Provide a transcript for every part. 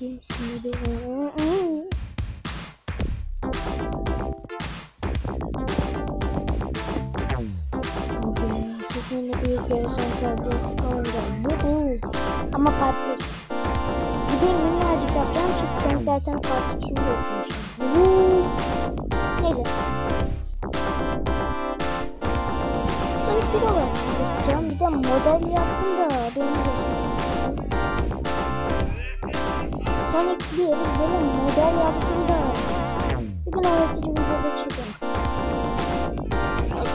gölgesinde Bugün sizinle birlikte son progress oynayacağız. Yuhu. Ama part 1. Bir de minnacık yapacağım çünkü sen zaten part 2'sini de. Yuhu. Neyse. Sonic 1 olarak yapacağım. Bir de model yaptım da haberiniz Sonic 1 benim model yaptım da bugün öğretici videoda. Neyse.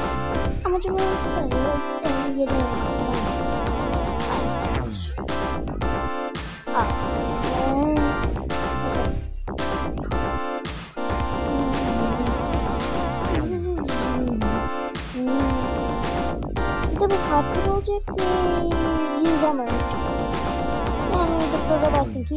Amacımız sayıyor. En yedi olması. Aa.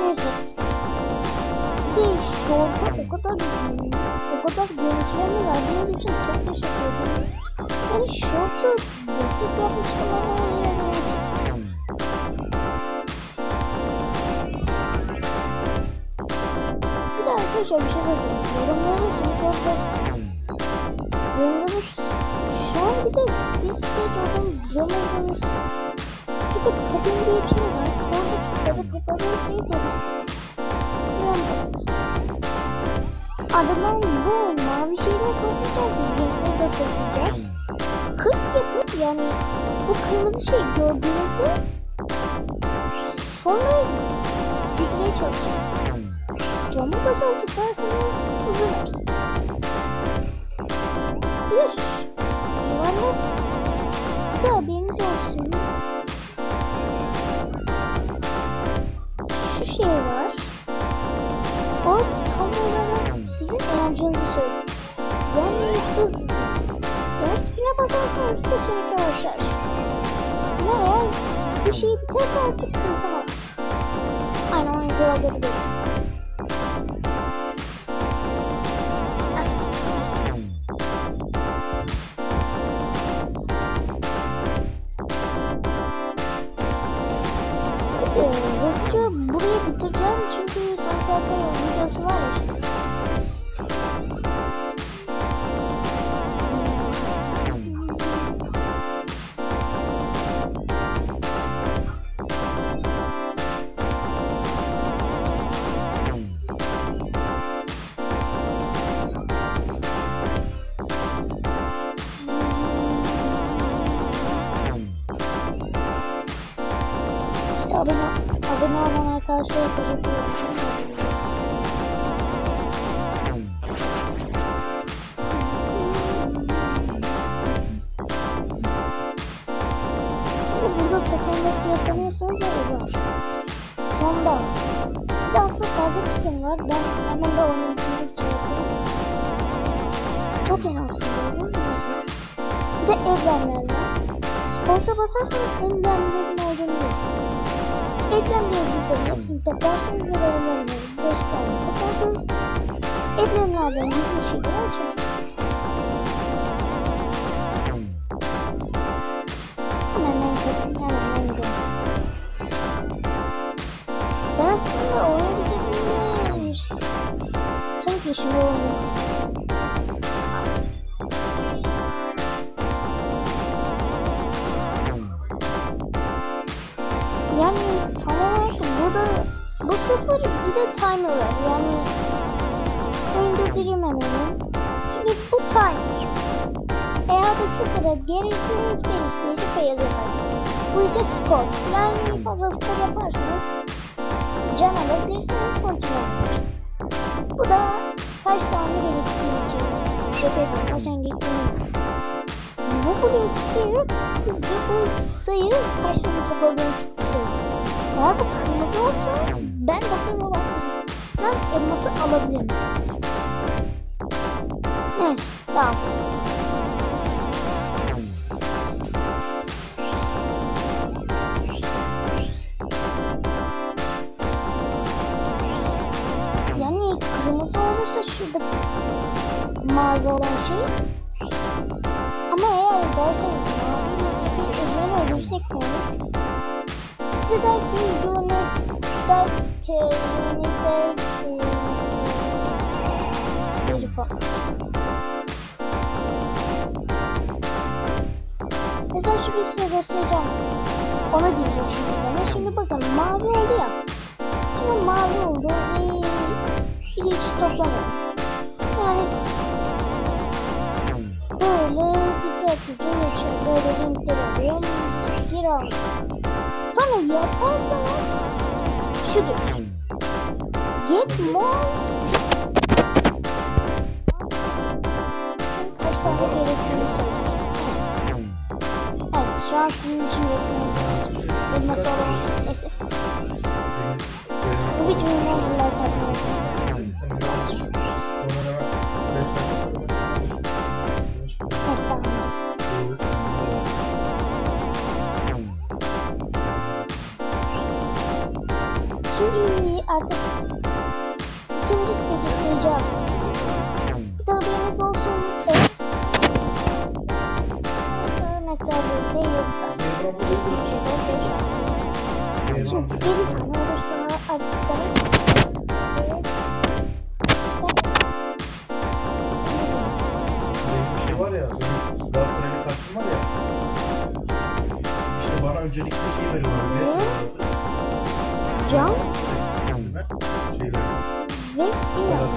Neyse. Bir şorta o kadar o kadar görüntülerini verdiğiniz için çok teşekkür ederim. Yani şortu basit yapmıştım ama neyse. Arkadaşlar bir şey söyleyeyim. Yorumları son podcast yorumları şu an bir de bir stage olduğunu bilemediniz. Çünkü kabin diye bir şey var. Oradaki sarı kapalı şey de Bilemediniz. Adından bu mavi şeyler toplayacağız. Renkleri de toplayacağız. 40 yapıp yani bu kırmızı şey gördüğünüzde sonra yükmeye çalışacaksınız. Camı basılı tutarsanız hızlanırsınız. Bir de şu yuvarlak bir de haberiniz olsun. Şu şey var. O tam olarak sizin enerjinizi söylüyor. Yani hız. Yani spin'e basarsanız da sürekli başlar. Ama eğer bu şey biterse artık hızlanamaz. Aynen onun kuralları zaten videosu var işte. Abone, abone olan arkadaşlara teşekkür token var. Ben hemen de onun içinde çıkartıyorum. Token aslında bu. Neyse. Bir de evrenler var. Sporsa basarsanız evrenlerin olduğunu görürsünüz. Yazdıkları hepsini toplarsanız evrenlerden 5 tane toplarsanız evrenlerden yüzü şeyleri açabilirsiniz. Hemen ben kapayım, hemen ben gidelim. Ben aslında oyun yaşımda oynamıştım. Yani tam olarak burada bu sıfır bir de timer var. Yani direyim hemen. Şimdi bu timer. Eğer bu sıfıra gelirseniz birisini yaparız. Bu ise skor. Yani fazla skor yaparsanız can alabilirsiniz, kontrol alabilirsiniz. Bu da kaç tane gerektiğini söylüyor. Şaka yapıyorum, kaç tane gerektiğini blue spear bu sayı kaç tane top olduğunu söylüyor. Eğer bu kırmızı olsa ben bakın olan ben elması alabilirim. Neyse tamam. Şuradaki mavi olan şey. Ama eğer derseniz bir evren ölürsek ne olur? Size der ki unit der ki unit der ki Beautiful. Mesela şurayı size göstereceğim. Ona diyeceğim şimdi bana. Şimdi bakın mavi oldu ya. Şimdi mavi oldu ve hiç toplamıyor. Dikkatlice geçiyor. Böyle renkler oluyor. Geri alıyor. Sonra yaparsanız şu gelir. Get more. Kaç tane gerektiğini. Evet şu an sizin için resmen bundan sonra neyse. Bu videoyu ne like atmayı artık. Bir de haberiniz olsun. Mesela böyle Şimdi bir tane olursa artık sonra şey var ya, benim Galatasaray'la kartım var ya. İşte bana öncelikli şey veriyorlar. Spin yap.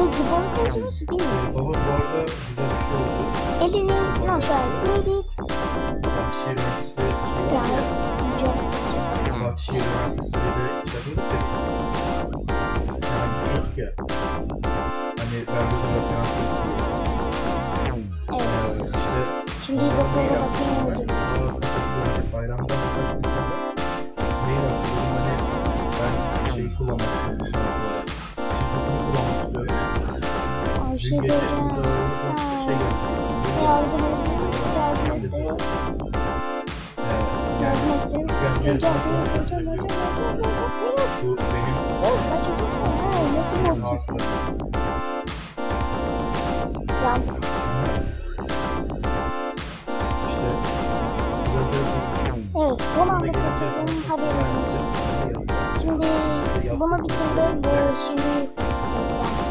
Ee, Baba bu arada güzel bir şey oldu. Elini aşağı edit. Fatihşehir Üniversitesi var Yani ya. can. Fatihşehir Üniversitesi'yle de ya. Yani düşüyorduk ya. Hani ben burada referans yapıyorum. Ee, Evet. işte Şimdi ne diyor. Bayramda hocam, hocam, hocam. bu benim nasıl Evet, son anda haberiniz olsun. Şimdi bunu bitirdim ve şimdi şey.